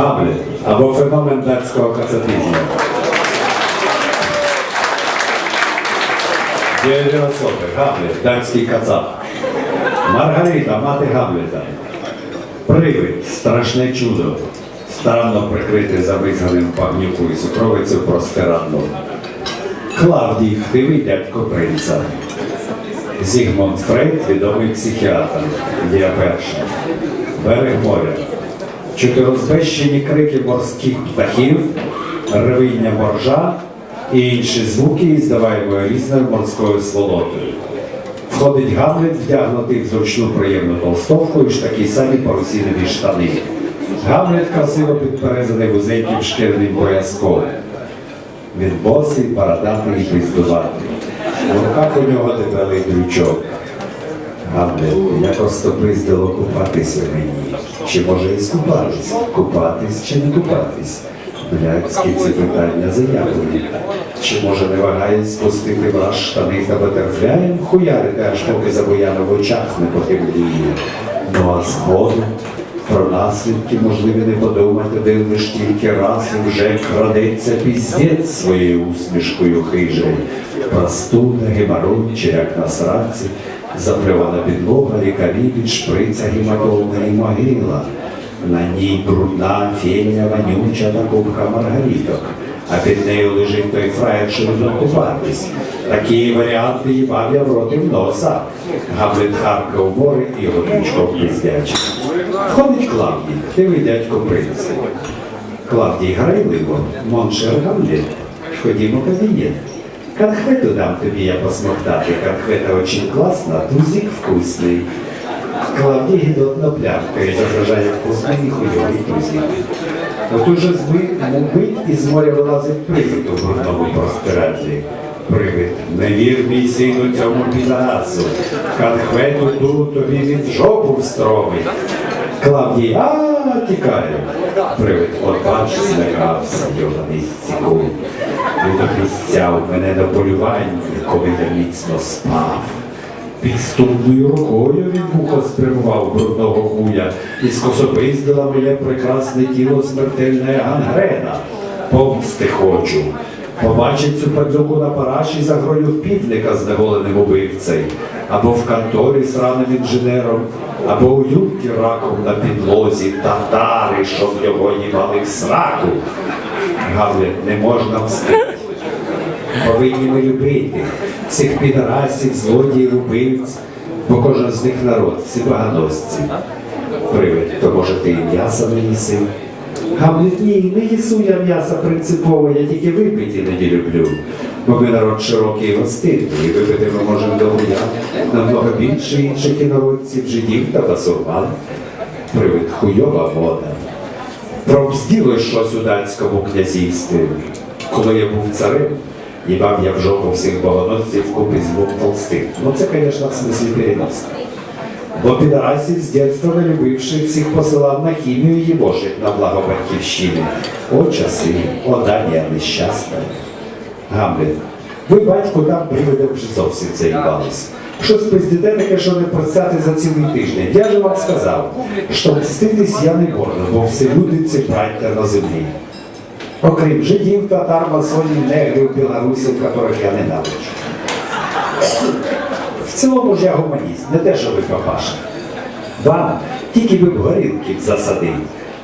Гамлет або феномен датського кацапізму. Дієві особи. Гамлет, датський кацап. Маргарита, мати Гамлета. Привид, страшне чудо. Старанно прикрите завизганим пагнюку і сукровицю простирадло. Клавдій, хтивий дядько принца. Зігмунд Фрейд, відомий психіатр. Дія перша. Берег моря. Чотирозбещені крики морських птахів, ревіння моржа і інші звуки, здаваємо різною морською сволотою. Входить Гамлет, вдягнутий в зручну приємну толстовку і ж такі самі парусінові штани. Гамлет красиво підперезаний вузеньким шкірним пояском. Він босий, бородатий і пиздуватий. В руках у нього дебелий дрючок. Гамлет, як остопиздило купатися мені. Чи може і скупатись? Купатись чи не купатись? Блядські ці питання заявлені. Чи може не вагаясь спустити ваш штани та батерфляєм, хуярити, аж поки забояно в очах не потемніє. Ну а згодом про наслідки можливі не подумати один лиш тільки раз і вже крадеться піздець своєю усмішкою хижею. Простуда, геморрой, чи як на сраці, запливана підлога, лікарі від шприця гематомна і могила. На ній брудна феня вонюча та кубка маргариток, а під нею лежить той фраєр, що любить купатись. Такі варіанти їбав я в роти в носа. Гамлет харка у море і його дрючком пиздячий. Ходить Клавдій, диви дядько принц. Клавдій грайливо, моншер Гамлет. Ходімо кабінет. Конхвету дам тобі я посмоктати. Конхвета очень класна, тузик вкусний. Клавдій гідотно плямкає, зображає вкусний і хуйовий тузик. От уже мить із моря вилазить привид у брудному простирадлі. Привид, не вір мій сину цьому підарасу. Конхвету ту тобі він в жопу встромить. Клавдій, а тікає. Привид, от бач, злякався, йований цікун. Він обіцяв мене на полюванні, коли я міцно спав. Підступною рукою він вухо спрямував брудного хуя і скосопиздила моє прекрасне тіло смертельне гангрена. Помсти хочу. Побачить цю падлюку на параші за грою впівника з неволеним убивцею, або в конторі з раним інженером, або у юбці раком на підлозі татари, щоб його їбали в сраку. Гавлет, не можна мстити. Повинні ми любити цих підарасів, злодіїв, убивць, бо кожен з них народ, всі баганосці. Привид, то може ти і м'яса не їси? Гамлет, ні, не їсу я м'яса принципово, я тільки випити іноді люблю. Бо ми народ широкий і гостинний, і випити ми можемо до намного більше інших інородців, жидів та басурман. Привид, хуйова мода. Пробзділо щось у датському князівстві. Коли я був царем, їбав я в жопу всіх богоносців купи з двох толстих. Ну це, звісно, в смислі переноска. Бо підарасів з дитинства не любивши всіх посилав на хімію і їбошить на благо батьківщини. О часи, о Данія нещасна. Гамлет, ви батько там привиде вже зовсім заїбались. Щось пиздите таке, що не працяти за цілий тиждень. Я же вам сказав, що мститись я не можу, бо всі люди це браття на землі. Окрім жидів, татар, масонів, негрів, білорусів, яких я ненавиджу. В цілому ж я гуманіст, не те, що ви папаша. Вам тільки би б горілки б засадив.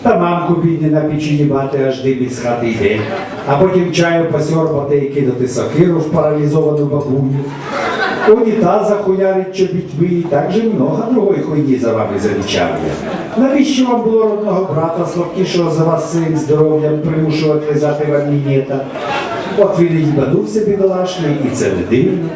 Та мамку бідні на печі їбати, аж дим із хати йде, а потім чаю посьорбати і кидати сокиру в паралізовану бабуню. Унітаза хуярить чобітьми і так же много другої хуйні за вами замічав я. Навіщо вам було родного брата, слабкішого за вас своїм здоров'ям, примушувати лизати вам мінета? От він і їбанувся бідолашний, і це не дивно.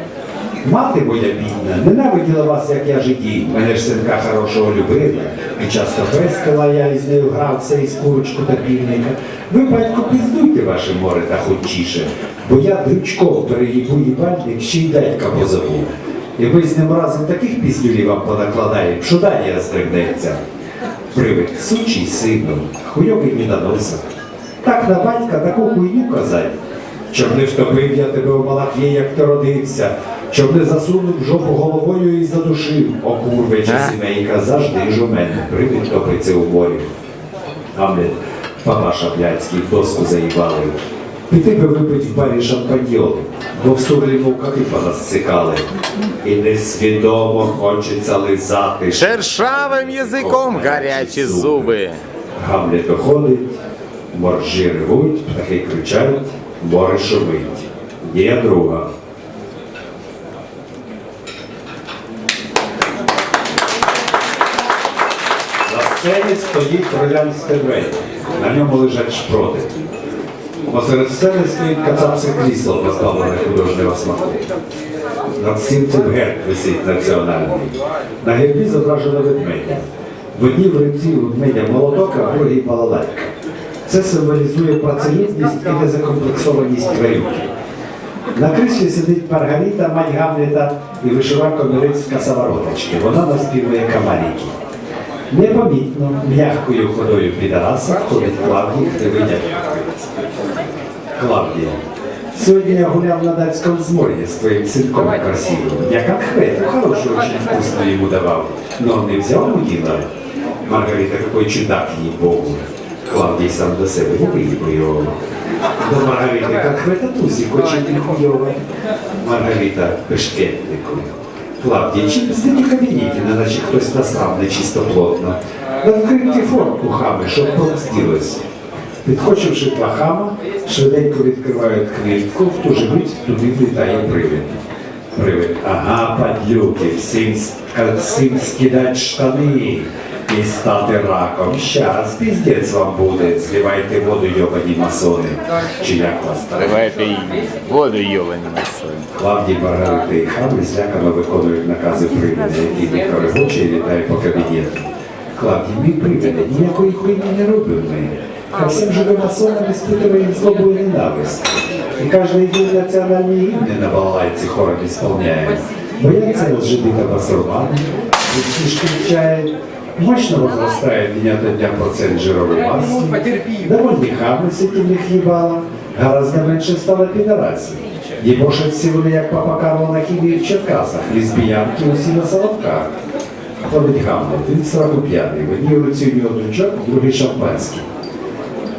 Мати моя бідна, ненавиділа вас, як я жидів. Мене ж синка хорошого любила. І часто пестила я із нею грався із курочку та півника. Ви, батько, піздуйте ваше море та хочіше, бо я дрючком переїбу їбальник, ще й дядька позабув. І ви з ним разом таких піснюлів вам понакладаємо, що далі роздригнеться. Привид, сучий сину, хуйовий міноносок. Так на батька таку хуйню казать. Щоб не втопив я тебе в малахві, як ти родився, щоб не засунув жопу головою і задушив. О, курвича сімейка, завжди ж у мене, привід топиться у морі. Гамлет, Папаша Бляцький доску заїбали. Піти би випить в барі шампаньйони, бо в сугліну капіпа нас цикали. І несвідомо хочеться лизати. Шершавим язиком гарячі зуби. Гамлет доходить, моржі ревуть, птахи кричать, шумить. Дія друга. На сцені стоїть троянське двері. На ньому лежать шпроти. Посеред сцени стоїть кацапське крісло, позбавлене художнього смаку. Над всім цим герб висить національний. На гербі зображено ведмедя. В одній в руці ведмедя молоток, а в другій балалайка. Це символізує працелюбність і незакомплексованість тварюки. На кріслі сидить Маргарита, мать Гамлета і вишива комірицька самородочки. Вона наспівує камаріки. Непомітно, м'якою ходою підараса ходить Клавдій, дядько. Клавдія. Сьогодні я гуляв на датському зморі з твоїм синком красивим. Я конкретно хорошую, очень вкусно ему давал. Но он не взял мудила. Маргарита, какой чудак, ей-богу. Клавдій сам до себе не виїбує. До Маргарити конкретно тусик очень нехуйово. Маргарита пешкетнику. Клавдій, чим сидіть у кабінеті, не наче хтось насрав нечисто плотно. На відкриті фортку хами, щоб помстилось. Підхочивши плахама, швиденько відкривають хвильку, в ту же мить туди влітає привид. Привид. Ага, падлюки, всім, всім скидать штани і стати раком. Щас, піздець вам буде, зливайте воду, йобані масони. Чи як вас там? Давайте й воду йовані несуть. Клавдій Маргарити і хами злякано виконують накази привида, який не коригоче і літає по кабінету. Клавдій, мій привиде, ніякої хуйні не робив ми. А всім живим масонам іспитує злобу і ненависть. І кожен день національні гімни на балалайці хором ісполняє. Бояться лжебита басурмана, всі кричает, мощно возрастает дня до дня процент жировой массы, довольні хами сетівних їбала, гораздо менше стало підарасів. Єбошаться вони, як папа Карло на Києві в Черкасах, лесбіянки усі на Соловках. Ходить Гамлет, він сраку п'яний, в одній руці у нього дрючок, в другій шампанський.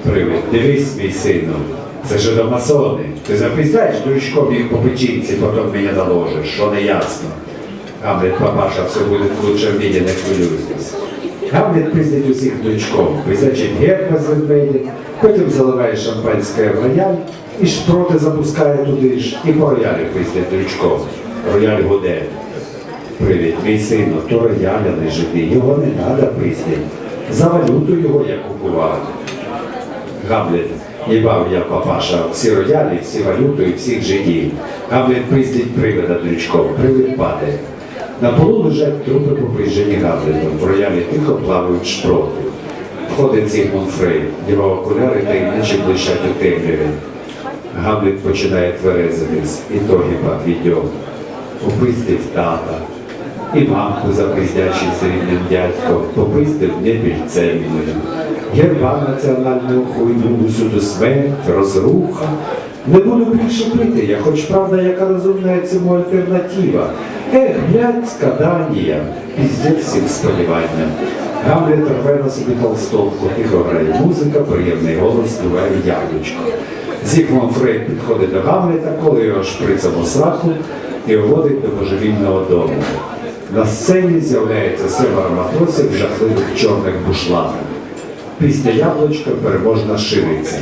Привид, дивись, мій сину, це ж до масони. Ти запіздаєш дрючком їх по печінці, потім мені доложиш, що не ясно. Гамлет, папаша, все буде лучше в мені, не хвилюйтесь. Гамлет пиздить усіх дрючком, визначить герба з ведмедя, потім заливає шампанське в рояль і шпроти запускає туди ж, і по роялі пиздить дрючком. Рояль гуде. Привіт, мій сину, то рояля не живий, його не треба пиздить. За валюту його я купував. Гамлет, їбав я папаша всі роялі, всі валюту і всіх жидів. Гамлет приздить привида дрючком, привид падає. На полу лежать трупи поприжені Гамлетом, в роялі тихо плавають шпроти. Входить Зігмунд Фрейд, дівав окуляри та й наче блищать у темряві. Гамлет починає тверезитись, і то гіпа відьом. Попиздив тата, і мамку запиздячий з рідним дядьком, попиздив небільцевною. Герба національного хуйню, усюди смерть, розруха. Не буду більше пити, я хоч правда, яка розумна цьому альтернатива. Ех, блядська Данія, піздець всім сподіванням. Гамлет рве на собі толстовку, тихо грає музика, приємний голос співає яблучко. Зігмунд Фрейд підходить до Гамлета, коли його шприцем у сраку і вводить до божевільного дому. На сцені з'являється семеро матросів в жахливих чорних бушлатах. Після яблучка переможна шириться.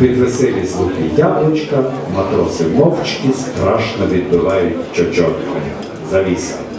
Під веселі звуки яблучка матроси мовчки страшно відбивають чочоткою. Завіса.